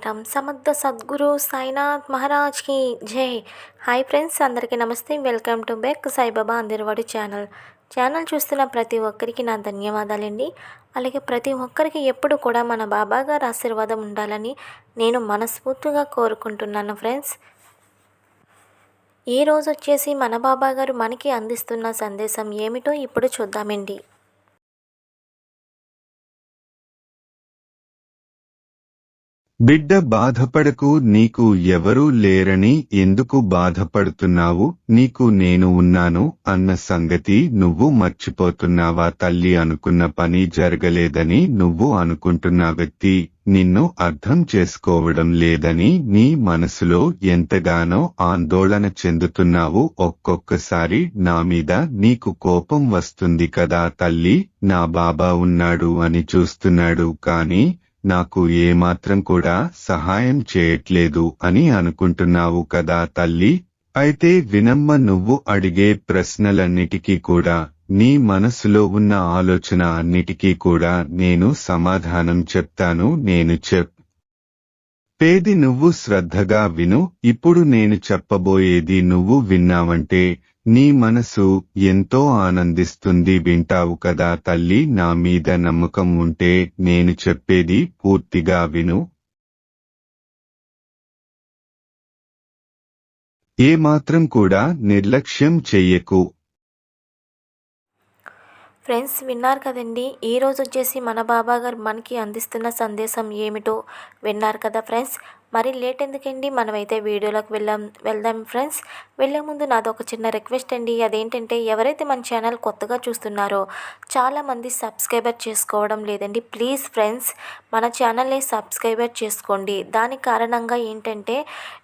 సాయిరామ్ సమర్థ సద్గురు సాయినాథ్ మహారాజ్కి జై. హాయ్ ఫ్రెండ్స్ అందరికీ నమస్తే. వెల్కమ్ టు బెక్ సాయిబాబా అందరివాడు ఛానల్. ఛానల్ చూస్తున్న ప్రతి ఒక్కరికి నా ధన్యవాదాలండి. అలాగే ప్రతి ఒక్కరికి ఎప్పుడు కూడా మన బాబా గారు ఆశీర్వాదం ఉండాలని నేను మనస్ఫూర్తిగా కోరుకుంటున్నాను ఫ్రెండ్స్. ఈ రోజు వచ్చేసి మన బాబా గారు మనకి అందిస్తున్న సందేశం ఏమిటో ఇప్పుడు చూద్దామండి. బిడ్డ బాధపడకు నీకు ఎవరూ లేరని ఎందుకు బాధపడుతున్నావు? నీకు నేను ఉన్నాను అన్న సంగతి నువ్వు మర్చిపోతున్నావా తల్లి అనుకున్న పని జరగలేదని నువ్వు అనుకుంటున్న వ్యక్తి నిన్ను అర్థం చేసుకోవడం లేదని నీ మనసులో ఎంతగానో ఆందోళన చెందుతున్నావు. ఒక్కొక్కసారి నా మీద నీకు కోపం వస్తుంది కదా తల్లి నా బాబా ఉన్నాడు అని చూస్తున్నాడు కాని నాకు ఏమాత్రం కూడా సహాయం చేయట్లేదు అని అనుకుంటున్నావు కదా తల్లి. అయితే వినమ్మ నువ్వు అడిగే ప్రశ్నలన్నిటికీ కూడా నీ మనసులో ఉన్న ఆలోచన అన్నిటికీ కూడా నేను సమాధానం చెప్తాను నేను చెప్ పేది నువ్వు శ్రద్ధగా విను ఇప్పుడు నేను చెప్పబోయేది నువ్వు విన్నావంటే నీ మనసు ఎంతో ఆనందిస్తుంది వింటావు కదా తల్లి నా మీద నమ్మకం ఉంటే నేను చెప్పేది పూర్తిగా విను. ఏమాత్రం కూడా నిర్లక్ష్యం చెయ్యకు. ఫ్రెండ్స్ విన్నారు కదండి? ఈ రోజు వచ్చేసి మన బాబా గారు మనకి అందిస్తున్న సందేశం ఏమిటో విన్నారు కదా ఫ్రెండ్స్? మరి లేట్ ఎందుకండి? మనమైతే వీడియోలోకి వెళ్ళాం వెళ్దాం ఫ్రెండ్స్. వెళ్ళే ముందు నాది ఒక చిన్న రిక్వెస్ట్ అండి. అదేంటంటే ఎవరైతే మన ఛానల్ కొత్తగా చూస్తున్నారో చాలామంది సబ్స్క్రైబర్ చేసుకోవడం లేదండి. ప్లీజ్ ఫ్రెండ్స్ మన ఛానల్ని సబ్స్క్రైబర్ చేసుకోండి. దానికి కారణంగా ఏంటంటే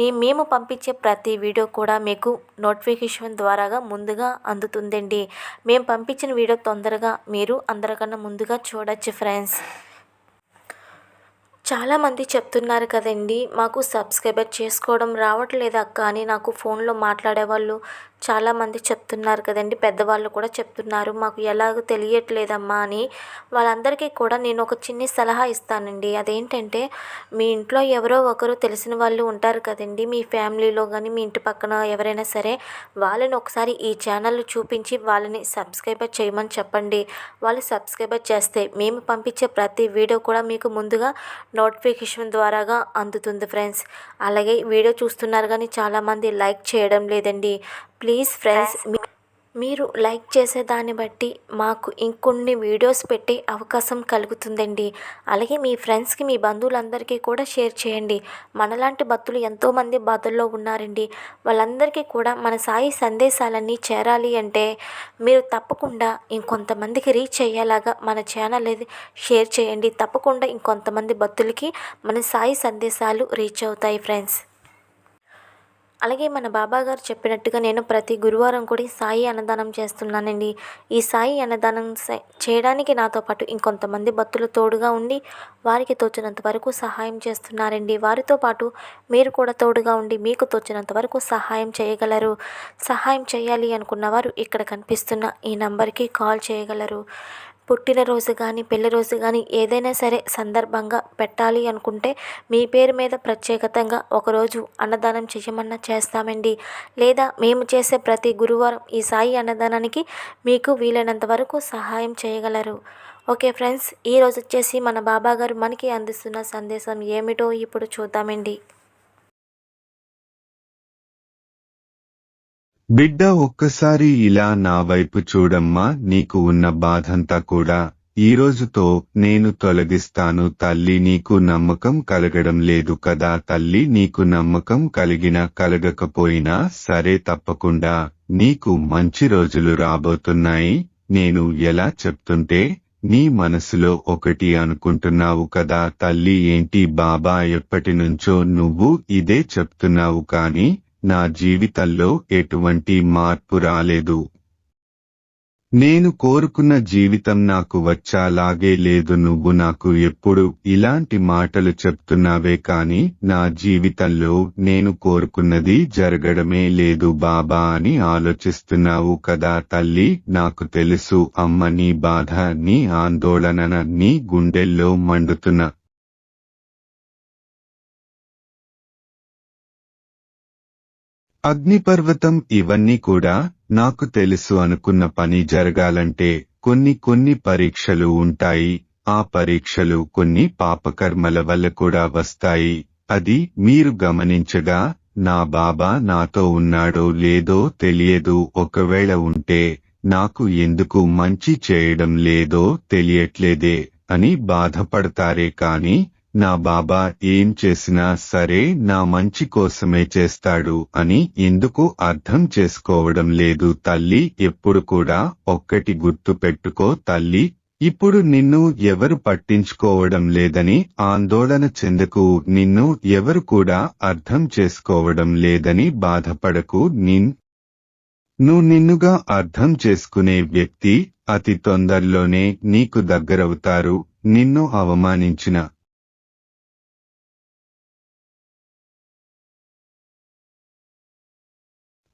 నీ మేము పంపించే ప్రతి వీడియో కూడా మీకు నోటిఫికేషన్ ద్వారాగా ముందుగా అందుతుందండి. మేము పంపించిన వీడియో తొందరగా మీరు అందరికన్నా ముందుగా చూడొచ్చు ఫ్రెండ్స్. చాలామంది చెప్తున్నారు కదండి మాకు సబ్స్క్రైబర్ చేసుకోవడం రావట్లేదు అక్క అని నాకు ఫోన్లో మాట్లాడేవాళ్ళు చాలామంది చెప్తున్నారు కదండి. పెద్దవాళ్ళు కూడా చెప్తున్నారు మాకు ఎలాగో తెలియట్లేదమ్మా అని. వాళ్ళందరికీ కూడా నేను ఒక చిన్ని సలహా ఇస్తానండి. అదేంటంటే మీ ఇంట్లో ఎవరో ఒకరు తెలిసిన వాళ్ళు ఉంటారు కదండి. మీ ఫ్యామిలీలో కానీ మీ ఇంటి పక్కన ఎవరైనా సరే వాళ్ళని ఒకసారి ఈ ఛానల్ చూపించి వాళ్ళని సబ్స్క్రైబర్ చేయమని చెప్పండి. వాళ్ళు సబ్స్క్రైబర్ చేస్తే మేము పంపించే ప్రతి వీడియో కూడా మీకు ముందుగా నోటిఫికేషన్ ద్వారాగా అందుతుంది ఫ్రెండ్స్. అలాగే వీడియో చూస్తున్నారు కానీ చాలామంది లైక్ చేయడం లేదండి. ప్లీజ్ ఫ్రెండ్స్ మీరు లైక్ చేసే దాన్ని బట్టి మాకు ఇంకొన్ని వీడియోస్ పెట్టే అవకాశం కలుగుతుందండి. అలాగే మీ ఫ్రెండ్స్కి మీ బంధువులందరికీ కూడా షేర్ చేయండి. మనలాంటి భక్తులు ఎంతోమంది బాధల్లో ఉన్నారండి. వాళ్ళందరికీ కూడా మన సాయి సందేశాలన్నీ చేరాలి అంటే మీరు తప్పకుండా ఇంకొంతమందికి రీచ్ అయ్యేలాగా మన ఛానల్ షేర్ చేయండి. తప్పకుండా ఇంకొంతమంది భక్తులకి మన సాయి సందేశాలు రీచ్ అవుతాయి ఫ్రెండ్స్. అలాగే మన బాబా గారు చెప్పినట్టుగా నేను ప్రతి గురువారం కూడా సాయి అన్నదానం చేస్తున్నానండి. ఈ సాయి అన్నదానం చేయడానికి నాతో పాటు ఇంకొంతమంది భక్తులు తోడుగా ఉండి వారికి తోచినంత వరకు సహాయం చేస్తున్నారండి. వారితో పాటు మీరు కూడా తోడుగా ఉండి మీకు తోచినంత వరకు సహాయం చేయగలరు. సహాయం చేయాలి అనుకున్న వారు ఇక్కడ కనిపిస్తున్న ఈ నంబర్కి కాల్ చేయగలరు. పుట్టినరోజు కానీ పెళ్ళిరోజు కానీ ఏదైనా సరే సందర్భంగా పెట్టాలి అనుకుంటే మీ పేరు మీద ప్రత్యేకతంగా ఒకరోజు అన్నదానం చేయమన్నా చేస్తామండి. లేదా మేము చేసే ప్రతి గురువారం ఈ సాయి అన్నదానానికి మీకు వీలైనంత వరకు సహాయం చేయగలరు. ఓకే ఫ్రెండ్స్ ఈరోజు వచ్చేసి మన బాబా గారు మనకి అందిస్తున్న సందేశం ఏమిటో ఇప్పుడు చూద్దామండి. బిడ్డ ఒక్కసారి ఇలా నా వైపు చూడమ్మా నీకు ఉన్న బాధంతా కూడా. ఈ రోజుతో నేను తొలగిస్తాను తల్లి నీకు నమ్మకం కలగడం లేదు కదా తల్లి నీకు నమ్మకం కలిగినా కలగకపోయినా సరే తప్పకుండా. నీకు మంచి రోజులు రాబోతున్నాయి. నేను ఎలా చెప్తుంటే నీ మనసులో ఒకటి అనుకుంటున్నావు కదా తల్లి ఏంటి బాబా ఎప్పటి నుంచో నువ్వు ఇదే చెప్తున్నావు కాని నా జీవితంలో ఎటువంటి మార్పు రాలేదు. నేను కోరుకున్న జీవితం నాకు వచ్చాలాగే లేదు నువ్వు నాకు ఎప్పుడు ఇలాంటి మాటలు చెప్తున్నావే కాని నా జీవితంలో నేను కోరుకున్నది జరగడమే లేదు బాబా అని ఆలోచిస్తున్నావు కదా తల్లి నాకు తెలుసు అమ్మ నీ బాధ నీ ఆందోళన నీ గుండెల్లో మండుతున్న అగ్నిపర్వతం ఇవన్నీ కూడా నాకు తెలుసు అనుకున్న పని జరగాలంటే కొన్ని కొన్ని పరీక్షలు ఉంటాయి. ఆ పరీక్షలు కొన్ని పాపకర్మల వల్ల కూడా వస్తాయి. అది మీరు గమనించగా నా బాబా నాతో ఉన్నాడో లేదో తెలియదు. ఒకవేళ ఉంటే నాకు ఎందుకు మంచి చేయడం లేదో తెలియట్లేదే అని బాధపడతారే కాని నా బాబా ఏం చేసినా సరే నా మంచి కోసమే చేస్తాడు అని ఎందుకు అర్థం చేసుకోవడం లేదు తల్లి ఎప్పుడు కూడా ఒక్కటి గుర్తు పెట్టుకో తల్లి. ఇప్పుడు నిన్ను ఎవరు పట్టించుకోవడం లేదని ఆందోళన చెందకు నిన్ను ఎవరు కూడా అర్థం చేసుకోవడం లేదని బాధపడకు నిన్ నువ్వు నిన్నుగా అర్థం చేసుకునే వ్యక్తి అతి తొందరలోనే నీకు దగ్గరవుతారు నిన్ను అవమానించిన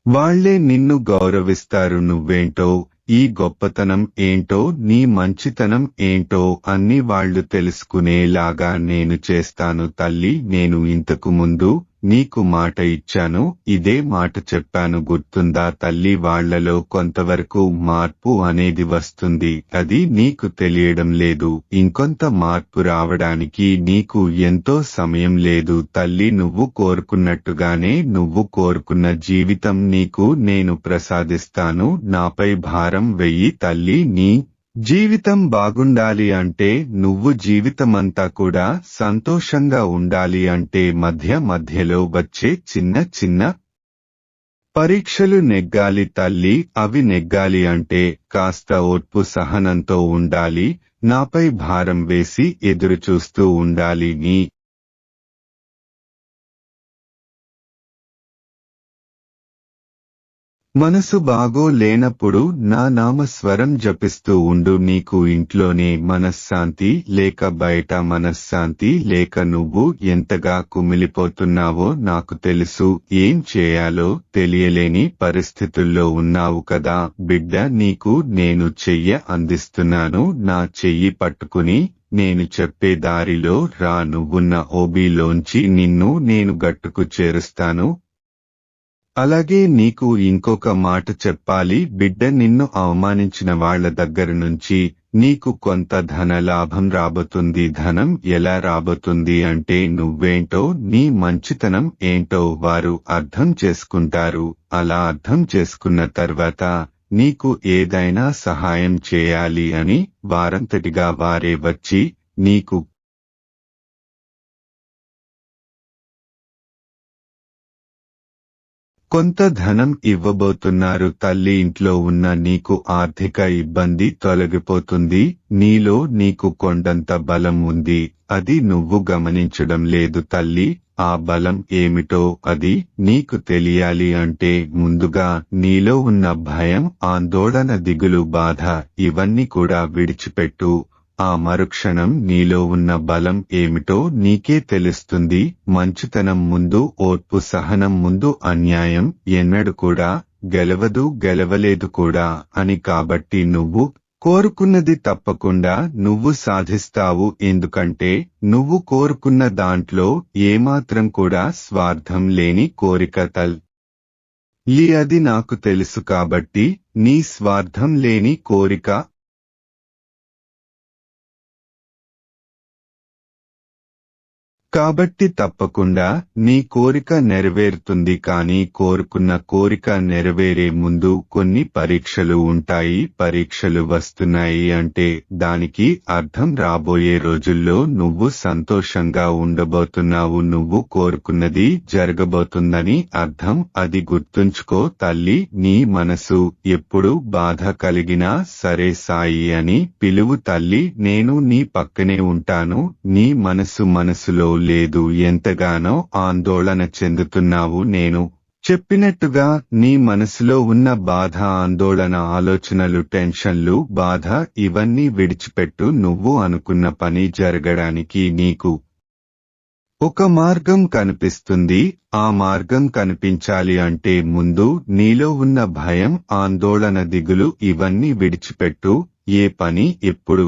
వాళ్ళే నిన్ను గౌరవిస్తారు నువ్వేంటో? ఈ గొప్పతనం ఏంటో? నీ మంచితనం ఏంటో? అన్ని వాళ్ళు తెలుసుకునేలాగా నేను చేస్తాను తల్లి నేను ఇంతకు ముందు నీకు మాట ఇచ్చాను ఇదే మాట చెప్పాను గుర్తుందా తల్లి? వాళ్ళలో కొంతవరకు మార్పు అనేది వస్తుంది అది నీకు తెలియడం లేదు. ఇంకొంత మార్పు రావడానికి నీకు ఎంతో సమయం లేదు తల్లి నువ్వు కోరుకున్నట్టుగానే నువ్వు కోరుకున్న జీవితం నీకు నేను ప్రసాదిస్తాను నాపై భారం వెయ్యి తల్లి నీ జీవితం బాగుండాలి అంటే నువ్వు జీవితమంతా కూడా సంతోషంగా ఉండాలి అంటే మధ్య మధ్యలో వచ్చే చిన్న చిన్న పరీక్షలు నెగ్గాలి తల్లి అవి నెగ్గాలి అంటే కాస్త ఓర్పు సహనంతో ఉండాలి నాపై భారం వేసి ఎదురుచూస్తూ ఉండాలి నీ మనసు బాగో లేనప్పుడు నా నామస్వరం జపిస్తూ ఉండు నీకు ఇంట్లోనే మనశ్శాంతి లేక బయట మనశ్శాంతి లేక నువ్వు ఎంతగా కుమిలిపోతున్నావో నాకు తెలుసు. ఏం చేయాలో తెలియలేని పరిస్థితుల్లో ఉన్నావు కదా. బిడ్డ నీకు నేను చెయ్య అందిస్తున్నాను. నా చెయ్యి పట్టుకుని నేను చెప్పే దారిలో రా. నువ్వున్న ఓబీలోంచి నిన్ను నేను గట్టుకు చేరుస్తాను. అలాగే నీకు ఇంకొక మాట చెప్పాలి బిడ్డ నిన్ను అవమానించిన వాళ్ళ దగ్గర నుంచి నీకు కొంత ధన లాభం రాబోతుంది ధనం ఎలా రాబోతుంది అంటే నువ్వేంటో నీ మంచితనం ఏంటో వారు అర్థం చేసుకుంటారు. అలా అర్థం చేసుకున్న తర్వాత నీకు ఏదైనా సహాయం చేయాలి అని వారంతటిగా వారే వచ్చి నీకు కొంత ధనం ఇవ్వబోతున్నారు. తల్లి ఇంట్లో ఉన్న నీకు ఆర్థిక ఇబ్బంది తొలగిపోతుంది. నీలో నీకు కొండంత బలం ఉంది. అది నువ్వు గమనించడం లేదు తల్లి. ఆ బలం ఏమిటో అది నీకు తెలియాలి అంటే ముందుగా నీలో ఉన్న భయం ఆందోళన దిగులు బాధ ఇవన్నీ కూడా విడిచిపెట్టు. ఆ మరుక్షణం నీలో ఉన్న బలం ఏమిటో నీకే తెలుస్తుంది. మంచుతనం ముందు ఓర్పు సహనం ముందు అన్యాయం ఎన్నడు కూడా గెలవదు గెలవలేదు కూడా అని కాబట్టి నువ్వు కోరుకున్నది తప్పకుండా నువ్వు సాధిస్తావు. ఎందుకంటే నువ్వు కోరుకున్న దాంట్లో ఏమాత్రం కూడా స్వార్థం లేని కోరిక తల్. ఈ అది నాకు తెలుసు కాబట్టి నీ స్వార్థం లేని కోరిక కాబట్టి తప్పకుండా నీ కోరిక నెరవేరుతుంది కానీ కోరుకున్న కోరిక నెరవేరే ముందు కొన్ని పరీక్షలు ఉంటాయి. పరీక్షలు వస్తున్నాయి అంటే దానికి అర్థం రాబోయే రోజుల్లో నువ్వు సంతోషంగా ఉండబోతున్నావు. నువ్వు కోరుకున్నది జరగబోతుందని అర్థం. అది గుర్తుంచుకో తల్లి నీ మనసు ఎప్పుడు బాధ కలిగినా సరే సాయి అని పిలువు తల్లి. నేను నీ పక్కనే ఉంటాను. నీ మనసు మనసులో లేదు ఎంతగానో ఆందోళన చెందుతున్నావు నేను. చెప్పినట్టుగా నీ మనసులో ఉన్న బాధ ఆందోళన ఆలోచనలు టెన్షన్లు బాధ ఇవన్నీ విడిచిపెట్టు. నువ్వు అనుకున్న పని జరగడానికి నీకు ఒక మార్గం కనిపిస్తుంది. ఆ మార్గం కనిపించాలి అంటే ముందు నీలో ఉన్న భయం ఆందోళన దిగులు ఇవన్నీ విడిచిపెట్టు. ఏ పని? ఎప్పుడు?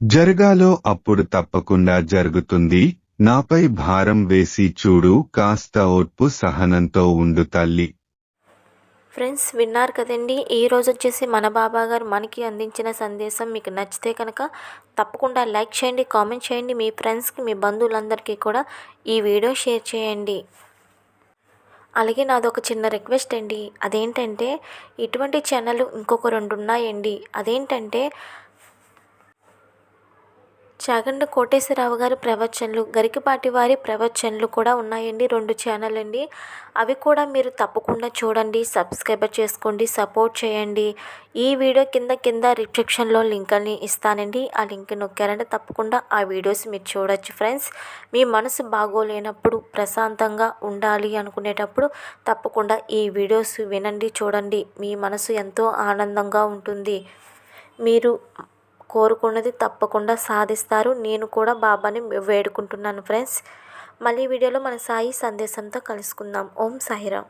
జరగాలో అప్పుడు తప్పకుండా జరుగుతుంది. నాపై భారం వేసి చూడు కాస్త ఓర్పు సహనంతో ఉండు తల్లి. ఫ్రెండ్స్ విన్నారు కదండి. ఈ రోజు వచ్చేసి మన బాబా గారు మనకి అందించిన సందేశం మీకు నచ్చితే కనుక తప్పకుండా లైక్ చేయండి కామెంట్ చేయండి. మీ ఫ్రెండ్స్కి మీ బంధువులందరికీ కూడా ఈ వీడియో షేర్ చేయండి. అలాగే నాది ఒక చిన్న రిక్వెస్ట్ అండి. అదేంటంటే ఇటువంటి ఛానల్ ఇంకొక రెండు ఉన్నాయండి. అదేంటంటే చాగండ కోటేశ్వరరావు గారి ప్రవచనలు గరికపాటి వారి ప్రవచనలు కూడా ఉన్నాయండి రెండు ఛానల్ అండి. అవి కూడా మీరు తప్పకుండా చూడండి సబ్స్క్రైబ్ చేసుకోండి సపోర్ట్ చేయండి. ఈ వీడియో కింద కింద రిఫ్లెక్షన్లో లింక్ అని ఇస్తానండి. ఆ లింక్ నొక్కారంటే తప్పకుండా ఆ వీడియోస్ మీరు చూడొచ్చు ఫ్రెండ్స్ మీ మనసు బాగోలేనప్పుడు ప్రశాంతంగా ఉండాలి అనుకునేటప్పుడు తప్పకుండా ఈ వీడియోస్ వినండి చూడండి. మీ మనసు ఎంతో ఆనందంగా ఉంటుంది. మీరు కోరుకున్నది తప్పకుండా సాధిస్తారు. నేను కూడా బాబాని వేడుకుంటున్నాను ఫ్రెండ్స్. మళ్ళీ వీడియోలో మన సాయి సందేశంతో కలుసుకుందాం. ఓం సాయిరామ్.